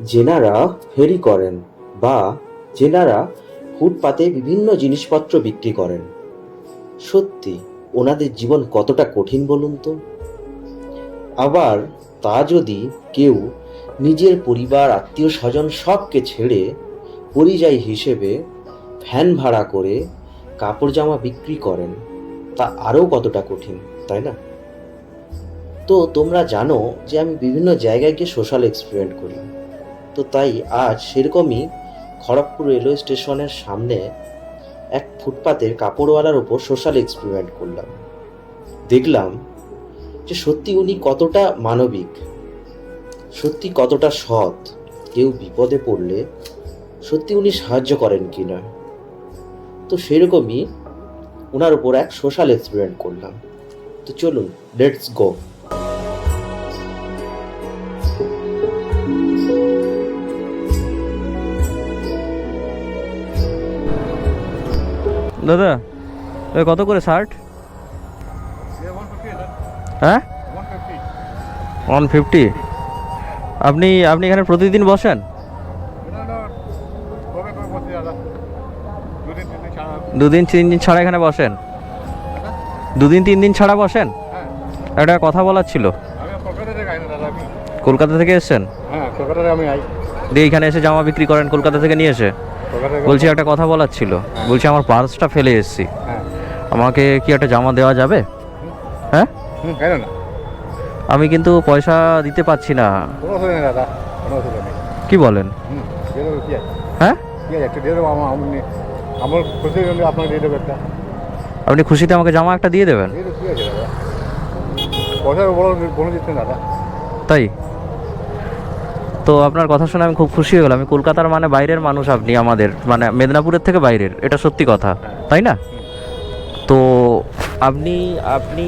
যেনারা ফেরি করেন বা যেনারা ফুটপাতে বিভিন্ন জিনিসপত্র বিক্রি করেন। সত্যি, ওনাদের জীবন কতটা কঠিন বলুন তো? আবার তা যদি কেউ নিজের পরিবার আত্মীয় স্বজন সবকে ছেড়ে পরিযায়ী হিসেবে ভ্যান ভাড়া করে কাপড় জামা বিক্রি করেন, তা আরও কতটা কঠিন, তাই না? তো তোমরা জানো যে আমি বিভিন্ন জায়গায় গিয়ে সোশ্যাল এক্সপেরিমেন্ট করি। তো তাই আজ সেরকমই খড়গপুর রেলওয়ে স্টেশনের সামনে এক ফুটপাতের কাপড়ওয়ালার ওপর সোশ্যাল এক্সপেরিমেন্ট করলাম। দেখলাম যে সত্যি উনি কতটা মানবিক, সত্যি কতটা সৎ, কেউ বিপদে পড়লে সত্যি উনি সাহায্য করেন কি না তো সেরকমই ওনার উপর এক সোশ্যাল এক্সপেরিমেন্ট করলাম। তো চলুন লেটস গো দাদা কত করে শার্ট হ্যাঁ? ওয়ান ফিফটি আপনি আপনি এখানে প্রতিদিন বসেন? দুদিন তিন দিন ছাড়া এখানে বসেন? দুদিন তিন দিন ছাড়া বসেন? একটা কথা বলার ছিল। কলকাতা থেকে এসেছেন? হ্যাঁ কলকাতায় আমি আই। দিয়ে এখানে এসে জামা বিক্রি করেন কলকাতা থেকে নিয়ে এসে? বলছি একটা কথা বলার ছিল। বলছি আমার পার্সটা ফেলে এসেছি। হ্যাঁ। আমাকে কি একটা জামা দেওয়া যাবে? হ্যাঁ? কেন না? আমি কিন্তু পয়সা দিতে পারছি না। কি বলেন? হ্যাঁ? আপনি খুশিতে আমাকে জামা একটা দিয়ে দেবেন? তাই? তো আপনার কথা শুনে আমি খুব খুশি হয়ে গেলাম। আমি কলকাতার মানে বাইরের মানুষ আপনি, আমাদের মানে মেদিনীপুরের থেকে বাইরের, এটা সত্যি কথা, তাই না? তো আপনি আপনি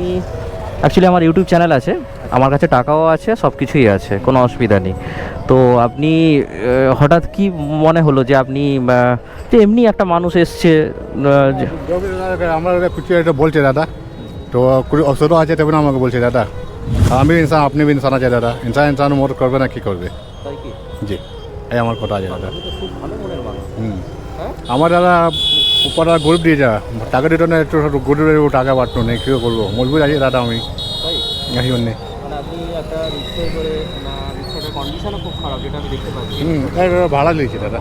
অ্যাকচুয়ালি আমার ইউটিউব চ্যানেল আছে, আমার কাছে টাকাও আছে সব কিছুই আছে, কোনো অসুবিধা নেই। তো আপনি হঠাৎ কি মনে হলো যে আপনি যে এমনি একটা মানুষ এসছে আমার কিছু একটা বলছে, দাদা, তো অসুবিধা আছে, তবে আমাকে বলছে, দাদা, আমি ইনসান, আপনি ইনসান আছে, দাদা, ইনসান ইনসান মোর করবে না, কি করবে? জি। এই আমার কথা আছে দাদা। হুম। আমার দাদা উপর গরিব দিয়ে যা। টাকা দিত না একটু গরিবের টাকা বাড়তো নেই কী করব? মজবুর আছে দাদা আমি। এই জন্যে। ভাড়া নিয়েছি দাদা।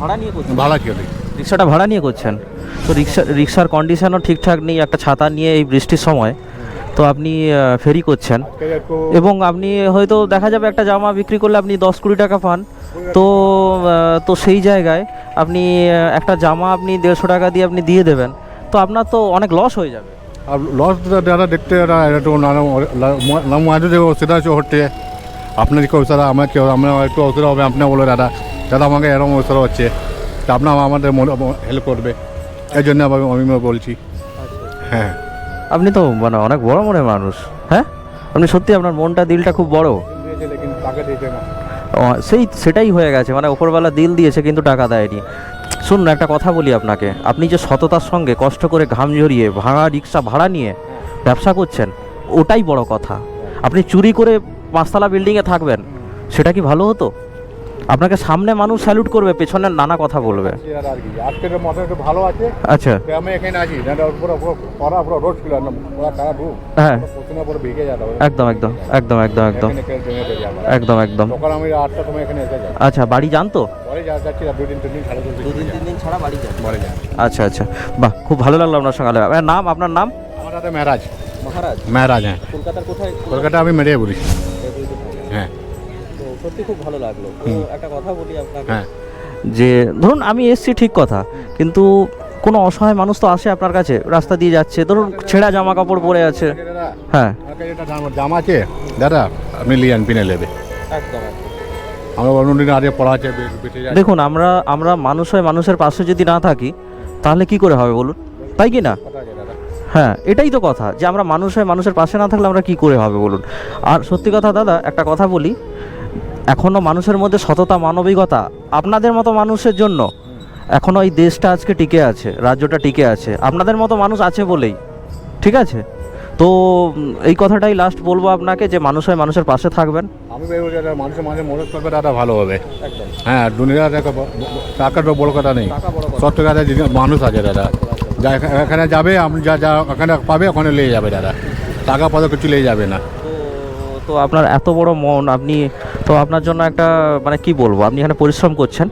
ভাড়া নিয়ে ভাড়া কেউ নেই রিক্সাটা ভাড়া নিয়ে করছেন। তো রিক্সা রিক্সার কন্ডিশনও ঠিকঠাক নেই একটা ছাতা নিয়ে এই বৃষ্টির সময়। তো আপনি ফেরি করছেন। এবং আপনি হয়তো দেখা যাবে একটা জামা বিক্রি করলে আপনি দশ কুড়ি টাকা পান। তো তো সেই জায়গায় আপনি একটা জামা আপনি দেড়শো টাকা দিয়ে আপনি দিয়ে দেবেন। তো আপনার তো অনেক লস হয়ে যাবে। লস দাদা ज़्यादा देखते মাঝে যে অসুবিধা আছে হচ্ছে আপনার কি অসুবিধা? আমার কি আমার একটু অসুবিধা হবে, আপনি বলো দাদা। দাদা, আমাকে এরকম অসুবিধা হচ্ছে। তা আপনার আমাদের হেল্প করবে। এই জন্য আমি বলছি। হ্যাঁ। আপনি তো মানে অনেক বড় মনের মানুষ হ্যাঁ? আপনি সত্যি আপনার মনটা, দিলটা খুব বড়? সেই সেটাই হয়ে গেছে মানে ওপরবেলা দিল দিয়েছে কিন্তু টাকা দেয়নি। শুনুন, একটা কথা বলি আপনাকে। আপনি যে সততার সঙ্গে কষ্ট করে ঘাম ঝরিয়ে ভাড়া, রিক্সা ভাড়া নিয়ে ব্যবসা করছেন, ওটাই বড় কথা। আপনি চুরি করে পাঁচতলা বিল্ডিংয়ে থাকবেন, সেটা কি ভালো হতো? আপনাকে সামনে মানুষ স্যালুট করবে পেছনে নানা কথা বলবে। দাদা আর কি আজকে তো একটু ভালো আছে। আচ্ছা। আমি এখানে আছি দাদা পুরো পুরো পড়া পুরো রোড ছিল পুরো খারাপ রুম। হ্যাঁ। প্রথমে পুরো একদম একদম একদম একদম একদম। একদম একদম। আমি আটটা সময় এখানে এসে যাই। আচ্ছা বাড়ি যান তো? পরে যা যাচ্ছি তিন দিন সাড়ে দুদিন দিন ছাড়া বাড়ি যান। আচ্ছা আচ্ছা। বাহ খুব ভালো লাগল আপনার সঙ্গে। আপনার নাম আপনার নাম? আমার দাদা মেহরাজ মহারাজ। মেহরাজ হ্যাঁ। কলকাতার কোথায়? কলকাতা আমি মেরে বলি হ্যাঁ। তো সত্যি খুব ভালো লাগল। তো একটা কথা বলি আপনাকে। হ্যাঁ। যে ধরুন আমি এসছি ঠিক কথা কিন্তু কোনো অসহায় মানুষ তো আসে আপনার কাছে রাস্তা দিয়ে যাচ্ছে। ধরুন ছেঁড়া জামা কাপড় পরে আছে। হ্যাঁ। জামা- জামা আছে দাদা আপনি লিয়ান পিনে নেবে। একদম আমরা অন্যদিন আগে পড়া আছে বে- বেঁচে যায় দেখুন আমরা আমরা মানুষ হয়ে মানুষের পাশে যদি না থাকি তাহলে কি করে হবে বলুন? তাই কি না? হ্যাঁ এটাই তো কথা যে আমরা মানুষ হয়ে মানুষের পাশে না থাকলে আমরা কি করে হবে বলুন? আর সত্যি কথা দাদা একটা কথা বলি এখনও মানুষের মধ্যে সততা মানবিকতা আপনাদের মতো মানুষের জন্য এখনও এই দেশটা আজকে টিকে আছে রাজ্যটা টিকে আছে। আপনাদের মতো মানুষ আছে বলেই ঠিক আছে? তো এই কথাটাই লাস্ট বলব আপনাকে যে মানুষ হয় মানুষের পাশে থাকবেন। আমি বলব মানুষের মাঝে মদত করবে দাদা ভালো হবে। হ্যাঁ দুনিয়া দেখো ব- ব- বড় কথা নেই। হাজার জিনিস- মানুষ আছে দাদা। যা এখানে যাবে আপনি যা যা ওখানে পাবে ওখানে নিয়ে যাবে দাদা। টাকা পয়সা কিছু নিয়ে যাবে না। তো আপনার এত বড় মন, আপনি, তো আপনার জন্য একটা মানে কি বলব, আপনি এখানে পরিশ্রম করছেন।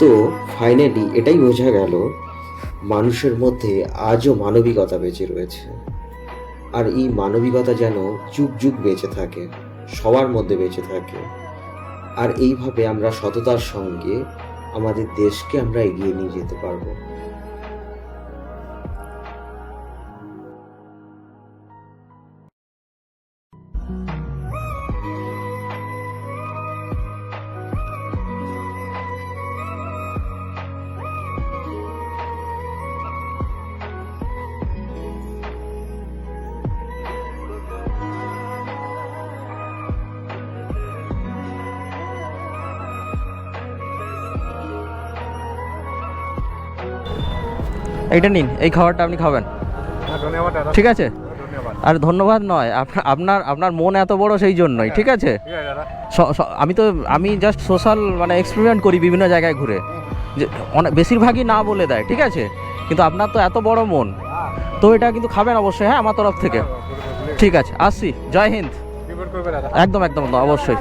তো ফাইনালি এটাই বোঝা গেল, মানুষের মধ্যে আজও মানবিকতা বেঁচে রয়েছে। আর এই মানবিকতা যেন যুগ যুগ বেঁচে থাকে, সবার মধ্যে বেঁচে থাকে। আর এইভাবে আমরা সততার সঙ্গে আমাদের দেশকে আমরা এগিয়ে নিয়ে যেতে পারব। এইটা নিন এই খাবারটা আপনি খাবেন। ঠিক আছে? আর ধন্যবাদ নয় আপনা- আপনার আপনার মন এত বড় সেই জন্যই ঠিক আছে? ঠিক আছে আমি তো আমি জাস্ট সোশ্যাল মানে এক্সপেরিমেন্ট করি বিভিন্ন জায়গায় ঘুরে। যে অনেক বেশিরভাগই না বলে দেয় ঠিক আছে? কিন্তু আপনার তো এত বড় মন। তো এটা কিন্তু খাবেন অবশ্যই হ্যাঁ আমার তরফ থেকে। ঠিক আছে আসছি জয় হিন্দ। একদম একদম একদম, অবশ্যই।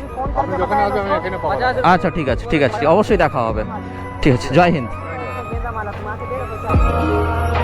আচ্ছা ঠিক আছে ঠিক আছে অবশ্যই দেখা হবে। ঠিক আছে জয় Hind. Mientras más la fumaste, quiero escuchar.